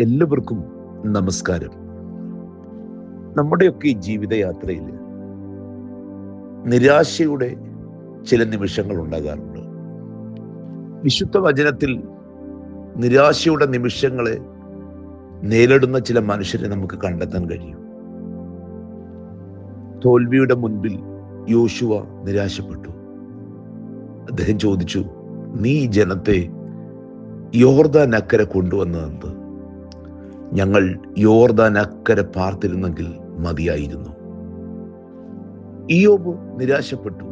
എല്ലാവർക്കും നമസ്കാരം. നമ്മുടെയൊക്കെ ഈ ജീവിതയാത്രയിൽ നിരാശയുടെ ചില നിമിഷങ്ങൾ ഉണ്ടാകാറുണ്ട്. വിശുദ്ധ വചനത്തിൽ നിരാശയുടെ നിമിഷങ്ങളെ നേരിടുന്ന ചില മനുഷ്യരെ നമുക്ക് കണ്ടെത്താൻ കഴിയും. തോൽവിയുടെ മുൻപിൽ യോശുവ നിരാശപ്പെട്ടു. അദ്ദേഹം ചോദിച്ചു നീ ജനത്തെ യോർദാൻ അക്കരെ കൊണ്ടുവന്നതെന്ത്? ഞങ്ങൾ യോർദാൻ അക്കരെ പാർത്തിരുന്നെങ്കിൽ മതിയായിരുന്നു. ഇയോബ് നിരാശപ്പെട്ടു.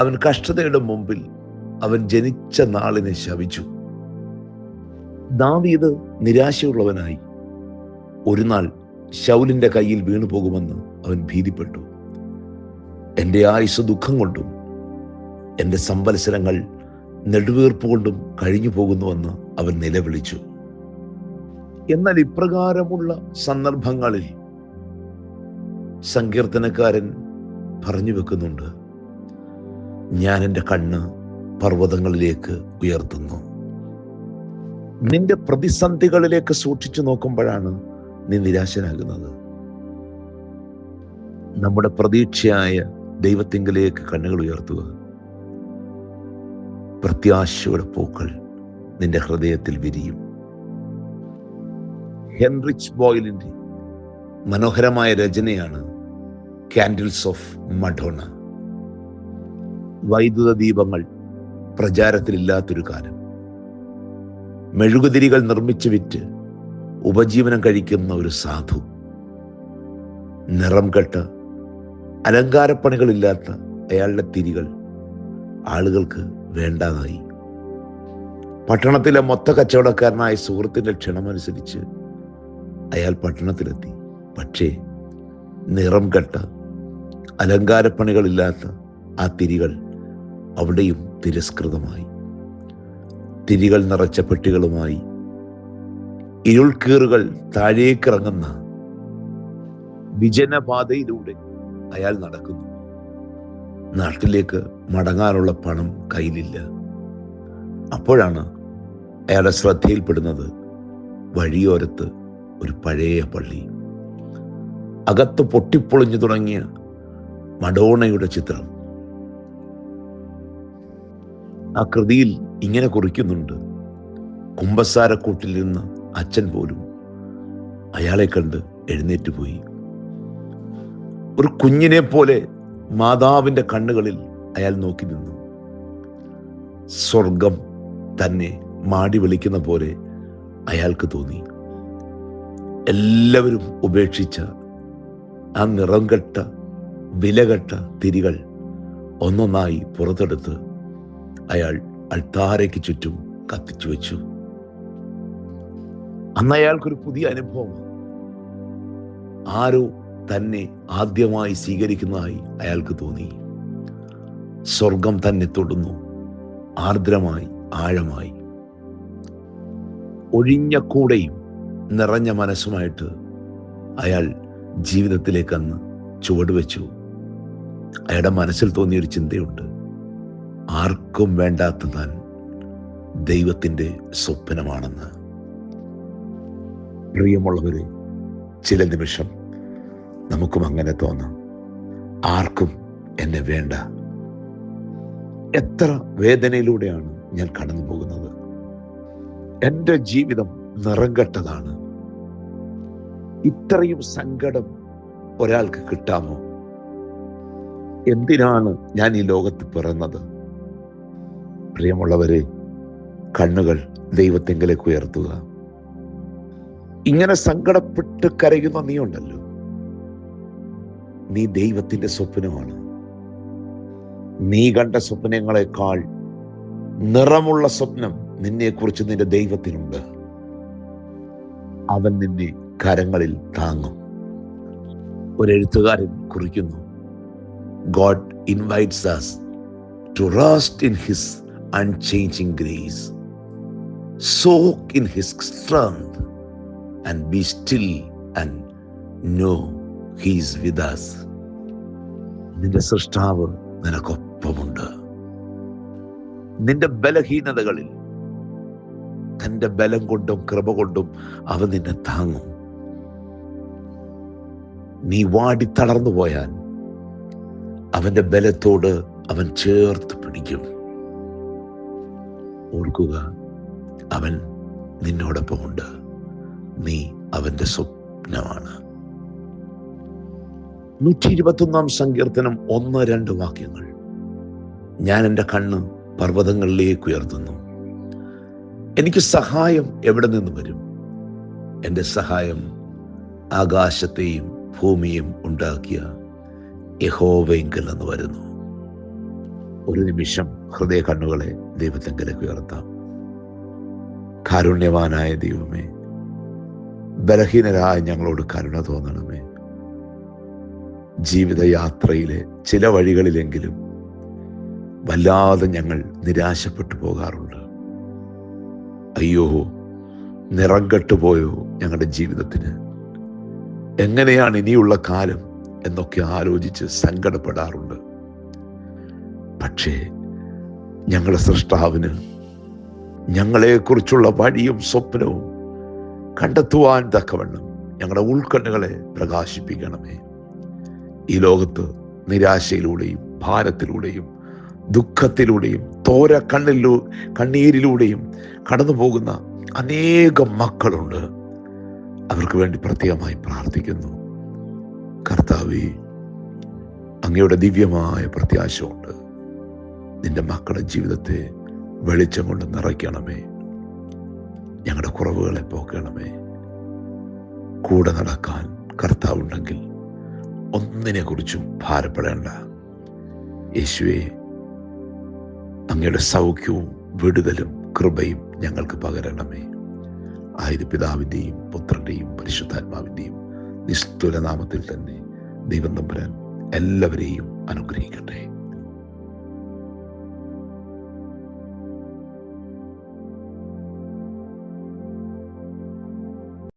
അവൻ കഷ്ടതയുടെ മുമ്പിൽ അവൻ ജനിച്ച നാളിനെ ശവിച്ചു. ദാവീദ് നിരാശയുള്ളവനായി. ഒരു നാൾ ശൗലിന്റെ കയ്യിൽ വീണു പോകുമെന്ന് അവൻ ഭീതിപ്പെട്ടു. എന്റെ ആയുസ് ദുഃഖം കൊണ്ടും എന്റെ സംവത്സരങ്ങൾ നെടുവീർപ്പ് കൊണ്ടും കഴിഞ്ഞു പോകുന്നുവെന്ന് അവൻ നിലവിളിച്ചു. എന്നാൽ ഇപ്രകാരമുള്ള സന്ദർഭങ്ങളിൽ സങ്കീർത്തനക്കാരൻ പറഞ്ഞു വെക്കുന്നുണ്ട്. ഞാൻ എന്റെ കണ്ണ് പർവതങ്ങളിലേക്ക് ഉയർത്തുന്നു. നിന്റെ പ്രതിസന്ധികളിലേക്ക് സൂക്ഷിച്ചു നോക്കുമ്പോഴാണ് നീ നിരാശനാകുന്നത്. നമ്മുടെ പ്രതീക്ഷയായ ദൈവത്തിങ്കിലേക്ക് കണ്ണുകൾ ഉയർത്തുക. പ്രത്യാശയുടെ പൂക്കൾ നിന്റെ ഹൃദയത്തിൽ വിരിയും. ഹെൻറിച്ച് ബോയിലിന്റെ മനോഹരമായ രചനയാണ് കാൻഡിൽസ് ഓഫ് മഡോണ. വൈദ്യുത ദീപങ്ങൾ പ്രചാരത്തിലില്ലാത്തൊരു കാലം. മെഴുകുതിരികൾ നിർമ്മിച്ച് വിറ്റ് ഉപജീവനം കഴിക്കുന്ന ഒരു സാധു. നിറം കെട്ട അലങ്കാരപ്പണികളില്ലാത്ത അയാളുടെ തിരികൾ ആളുകൾക്ക് വേണ്ടാതായി. പട്ടണത്തിലെ മൊത്ത കച്ചവടക്കാരനായ സുഹൃത്തിന്റെ ക്ഷണമനുസരിച്ച് അയാൾ പട്ടണത്തിലെത്തി. പക്ഷേ നിറം കെട്ട അലങ്കാരപ്പണികളില്ലാത്ത ആ തിരികൾ അവിടെയും തിരസ്കൃതമായി. തിരികൾ നിറച്ച പെട്ടികളുമായി ഇരുൾക്കീറുകൾ താഴേക്കിറങ്ങുന്ന വിജനപാതയിലൂടെ അയാൾ നടക്കുന്നു. നാട്ടിലേക്ക് മടങ്ങാനുള്ള പണം കയ്യിലില്ല. അപ്പോഴാണ് അയാളുടെ ശ്രദ്ധയിൽപ്പെടുന്നത് വഴിയോരത്ത് ഒരു പഴയ പള്ളി. അകത്ത് പൊട്ടിപ്പൊളിഞ്ഞു തുടങ്ങിയ മഡോണയുടെ ചിത്രം. ആ കൃതിയിൽ ഇങ്ങനെ കുറിക്കുന്നുണ്ട്. കുമ്പസാരക്കൂട്ടിൽ നിന്ന് അച്ഛൻ പോലും അയാളെ കണ്ട് എഴുന്നേറ്റ് പോയി. ഒരു കുഞ്ഞിനെ പോലെ മാതാവിന്റെ കണ്ണുകളിൽ അയാൾ നോക്കി നിന്നു. സ്വർഗം തന്നെ മാടി വിളിക്കുന്ന പോലെ അയാൾക്ക് തോന്നി. എല്ലാവരും ഉപേക്ഷിച്ച ആ നിറം കെട്ട വിലകെട്ട തിരികൾ ഒന്നൊന്നായി പുറത്തെടുത്ത് അയാൾ അൾത്താരയ്ക്ക് ചുറ്റും കത്തിച്ചു വെച്ചു. അന്ന് അയാൾക്കൊരു പുതിയ അനുഭവം ആരോ തന്നെ ആദ്യമായി സ്വീകരിക്കുന്നതായി അയാൾക്ക് തോന്നി. സ്വർഗം തന്നെ തൊടുന്നു ആർദ്രമായി ആഴമായി. ഒഴിഞ്ഞ കൂടെയും നിറഞ്ഞ മനസ്സുമായിട്ട് അയാൾ ജീവിതത്തിലേക്ക് അന്ന് ചുവടുവെച്ചു അയാളുടെ മനസ്സിൽ തോന്നിയൊരു ചിന്തയുണ്ട്. ആർക്കും വേണ്ടാത്ത താൻ ദൈവത്തിന്റെ സ്വപ്നമാണെന്ന്. പ്രിയമുള്ളവരെ ചില നിമിഷം നമുക്കും അങ്ങനെ തോന്നാം. ആർക്കും എന്നെ വേണ്ട. എത്ര വേദനയിലൂടെയാണ് ഞാൻ കടന്നു പോകുന്നത് എന്റെ ജീവിതം നിറം കെട്ടതാണ് ഇത്രയും സങ്കടം ഒരാൾക്ക് കിട്ടാമോ? എന്തിനാണ് ഞാൻ ഈ ലോകത്ത് പിറന്നത്? പ്രിയമുള്ളവരെ കണ്ണുകൾ ദൈവത്തെങ്കിലേക്ക് ഉയർത്തുക. ഇങ്ങനെ സങ്കടപ്പെട്ട് കരയുന്ന നീ ഉണ്ടല്ലോ. നീ ദൈവത്തിന്റെ സ്വപ്നമാണ്. നീ കണ്ട സ്വപ്നങ്ങളെക്കാൾ നിറമുള്ള സ്വപ്നം നിന്നെക്കുറിച്ച് നിന്റെ ദൈവത്തിനുണ്ട്. അവൻ നിന്നെ കരങ്ങളിൽ താങ്ങും ഒരു എഴുത്തുകാരൻ കുറിക്കുന്നു god invites rest in his unchanging grace, soak in his strength, and be still and know he is with us. നിന്റെ സൃഷ്ടാവ് നിനക്കൊപ്പമുണ്ട് നിന്റെ ബലഹീനതകളിൽ തന്റെ ബലം കൊണ്ടും കൃപ കൊണ്ടും അവൻ നിന്നെ താങ്ങും. നീ വാടി തളർന്നു പോയാൽ അവന്റെ ബലത്തോട് അവൻ ചേർത്ത് പിടിക്കും. ഓർക്കുക അവൻ നിന്നോടൊപ്പമുണ്ട് നീ അവന്റെ സ്വപ്നമാണ്. നൂറ്റി ഇരുപത്തൊന്നാം സങ്കീർത്തനം ഒന്ന് രണ്ട് വാക്യങ്ങൾ. ഞാൻ എന്റെ കണ്ണ് പർവതങ്ങളിലേക്ക് ഉയർത്തുന്നു. എനിക്ക് സഹായം എവിടെ നിന്ന് വരും? എന്റെ സഹായം ആകാശത്തെയും ഭൂമിയും ഉണ്ടാക്കിയ യഹോവെങ്കിൽ നിന്ന് വരുന്നു. ഒരു നിമിഷം ഹൃദയ കണ്ണുകളെ ദൈവത്തെങ്കിലേക്ക് ഉയർത്താം. കാരുണ്യവാനായ ദൈവമേ ബലഹീനരായ ഞങ്ങളോട് കരുണ തോന്നണമേ. ജീവിതയാത്രയിലെ ചില വഴികളിലെങ്കിലും വല്ലാതെ ഞങ്ങൾ നിരാശപ്പെട്ടു പോകാറുണ്ട്. അയ്യോ നിറം പോയോ ഞങ്ങളുടെ ജീവിതത്തിന്? എങ്ങനെയാണ് ഇനിയുള്ള കാലം എന്നൊക്കെ ആലോചിച്ച് സങ്കടപ്പെടാറുണ്ട്. പക്ഷേ ഞങ്ങളുടെ സൃഷ്ടാവിന് ഞങ്ങളെക്കുറിച്ചുള്ള വഴിയും സ്വപ്നവും കണ്ടെത്തുവാൻ തക്കവണ്ണം ഞങ്ങളുടെ ഉൾക്കണ്ണുകളെ പ്രകാശിപ്പിക്കണമേ. ഈ ലോകത്ത് നിരാശയിലൂടെയും ഭാരത്തിലൂടെയും ദുഃഖത്തിലൂടെയും തോര കണ്ണിലൂ കണ്ണീരിലൂടെയും കടന്നു പോകുന്ന അനേകം മക്കളുണ്ട്. അവർക്ക് വേണ്ടി പ്രത്യേകമായി പ്രാർത്ഥിക്കുന്നു. കർത്താവി അങ്ങയുടെ ദിവ്യമായ പ്രത്യാശമുണ്ട് നിന്റെ മക്കളുടെ ജീവിതത്തെ വെളിച്ചം കൊണ്ട് നിറയ്ക്കണമേ. ഞങ്ങളുടെ കുറവുകളെ പോക്കണമേ. കൂടെ നടക്കാൻ കർത്താവുണ്ടെങ്കിൽ ഒന്നിനെ കുറിച്ചും ഭാരപ്പെടേണ്ട. യേശുവെ അങ്ങയുടെ സൗഖ്യവും വിടുതലും കൃപയും ഞങ്ങൾക്ക് പകരണമേ. ആയത് പിതാവിന്റെയും പുത്രന്റെയും പരിശുദ്ധാത്മാവിന്റെയും നിസ്തുലനാമത്തിൽ തന്നെ ദൈവം തമ്പുരാൻ എല്ലാവരെയും അനുഗ്രഹിക്കട്ടെ.